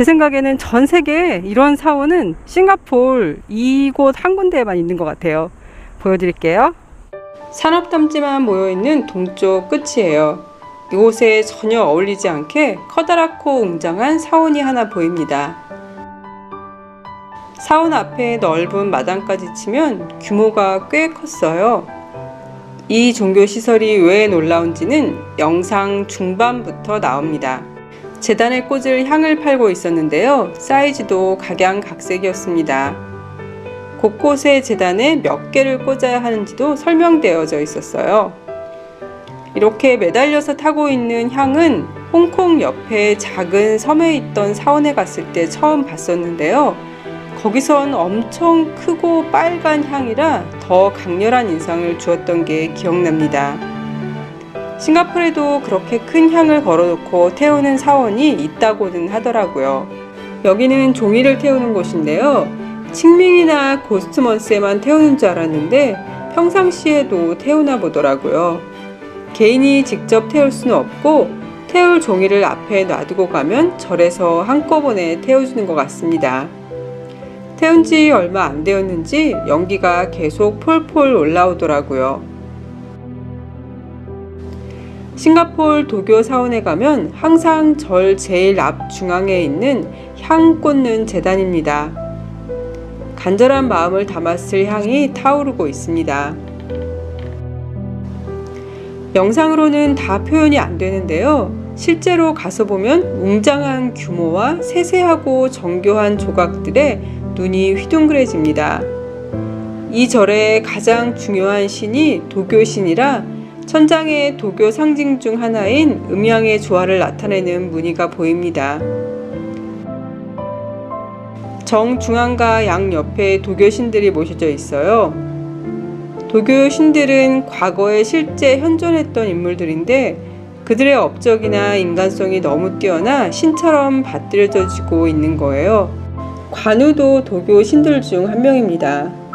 제 생각에는 전 세계에 이런 사원은 싱가폴 이곳 한 군데에만 있는 것 같아요. 보여드릴게요. 산업담지만 모여있는 동쪽 끝이에요. 이곳에 전혀 어울리지 않게 커다랗고 웅장한 사원이 하나 보입니다. 사원 앞에 넓은 마당까지 치면 규모가 꽤 컸어요. 이 종교시설이 왜 놀라운지는 영상 중반부터 나옵니다. 재단에 꽂을 향을 팔고 있었는데요. 사이즈도 각양각색이었습니다. 곳곳에 재단에 몇 개를 꽂아야 하는지도 설명되어져 있었어요. 이렇게 매달려서 타고 있는 향은 홍콩 옆에 작은 섬에 있던 사원에 갔을 때 처음 봤었는데요. 거기선 엄청 크고 빨간 향이라 더 강렬한 인상을 주었던 게 기억납니다. 싱가포르에도 그렇게 큰 향을 걸어놓고 태우는 사원이 있다고는 하더라고요. 여기는 종이를 태우는 곳인데요. 칭밍이나 고스트먼스에만 태우는 줄 알았는데 평상시에도 태우나 보더라고요. 개인이 직접 태울 수는 없고 태울 종이를 앞에 놔두고 가면 절에서 한꺼번에 태워주는 것 같습니다. 태운 지 얼마 안 되었는지 연기가 계속 폴폴 올라오더라고요. 싱가폴 도교 사원에 가면 항상 절 제일 앞 중앙에 있는 향 꽂는 재단입니다. 간절한 마음을 담았을 향이 타오르고 있습니다. 영상으로는 다 표현이 안 되는데요. 실제로 가서 보면 웅장한 규모와 세세하고 정교한 조각들에 눈이 휘둥그레집니다. 이 절의 가장 중요한 신이 도교신이라 천장에 도교 상징 중 하나인 음양의 조화를 나타내는 무늬가 보입니다. 정중앙과 양옆에 도교 신들이 모셔져 있어요. 도교 신들은 과거에 실제 현존했던 인물들인데 그들의 업적이나 인간성이 너무 뛰어나 신처럼 받들여지고 있는 거예요. 관우도 도교 신들 중 한 명입니다.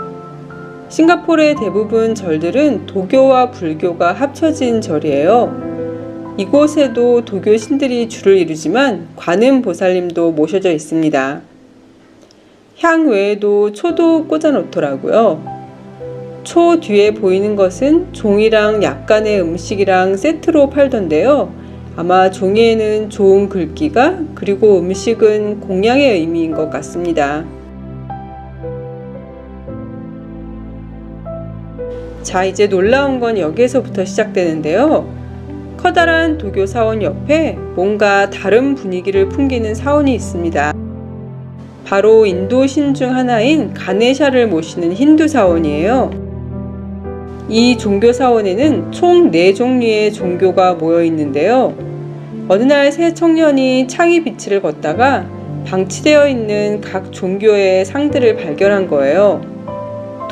싱가포르의 대부분 절들은 도교와 불교가 합쳐진 절이에요. 이곳에도 도교 신들이 주를 이루지만 관음 보살님도 모셔져 있습니다. 향 외에도 초도 꽂아 놓더라고요. 초 뒤에 보이는 것은 종이랑 약간의 음식이랑 세트로 팔던데요. 아마 종이에는 좋은 글귀가 그리고 음식은 공양의 의미인 것 같습니다. 자, 이제 놀라운 건 여기에서부터 시작되는데요. 커다란 도교 사원 옆에 뭔가 다른 분위기를 풍기는 사원이 있습니다. 바로 인도 신 중 하나인 가네샤를 모시는 힌두 사원이에요. 이 종교 사원에는 총 4종류의 종교가 모여 있는데요. 어느 날 새 청년이 창이 빛을 걷다가 방치되어 있는 각 종교의 상들을 발견한 거예요.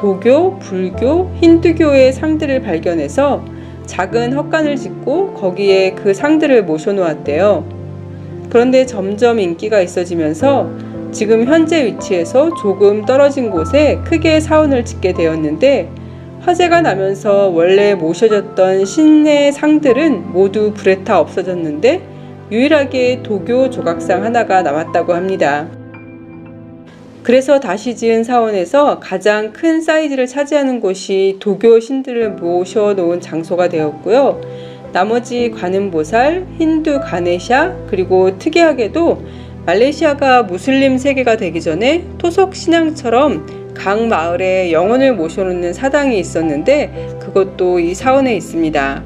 도교, 불교, 힌두교의 상들을 발견해서 작은 헛간을 짓고 거기에 그 상들을 모셔놓았대요. 그런데 점점 인기가 있어지면서 지금 현재 위치에서 조금 떨어진 곳에 크게 사원을 짓게 되었는데 화재가 나면서 원래 모셔졌던 신의 상들은 모두 불에 타 없어졌는데 유일하게 도교 조각상 하나가 남았다고 합니다. 그래서 다시 지은 사원에서 가장 큰 사이즈를 차지하는 곳이 도교 신들을 모셔 놓은 장소가 되었고요. 나머지 관음보살, 힌두 가네샤, 그리고 특이하게도 말레이시아가 무슬림 세계가 되기 전에 토속 신앙처럼 각 마을에 영혼을 모셔놓는 사당이 있었는데 그것도 이 사원에 있습니다.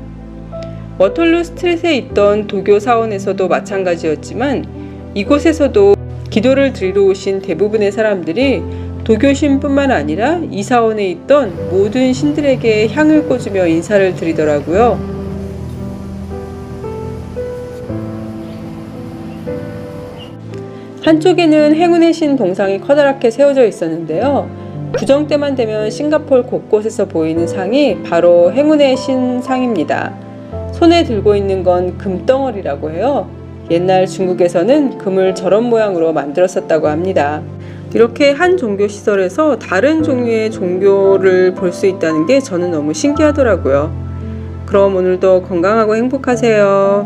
워털루 스트릿에 있던 도교 사원에서도 마찬가지였지만 이곳에서도 기도를 드리러 오신 대부분의 사람들이 도교신뿐만 아니라 이 사원에 있던 모든 신들에게 향을 꽂으며 인사를 드리더라고요. 한쪽에는 행운의 신 동상이 커다랗게 세워져 있었는데요. 구정 때만 되면 싱가폴 곳곳에서 보이는 상이 바로 행운의 신 상입니다. 손에 들고 있는 건 금덩어리라고 해요. 옛날 중국에서는 금을 저런 모양으로 만들었었다고 합니다. 이렇게 한 종교 시설에서 다른 종류의 종교를 볼 수 있다는 게 저는 너무 신기하더라고요. 그럼 오늘도 건강하고 행복하세요.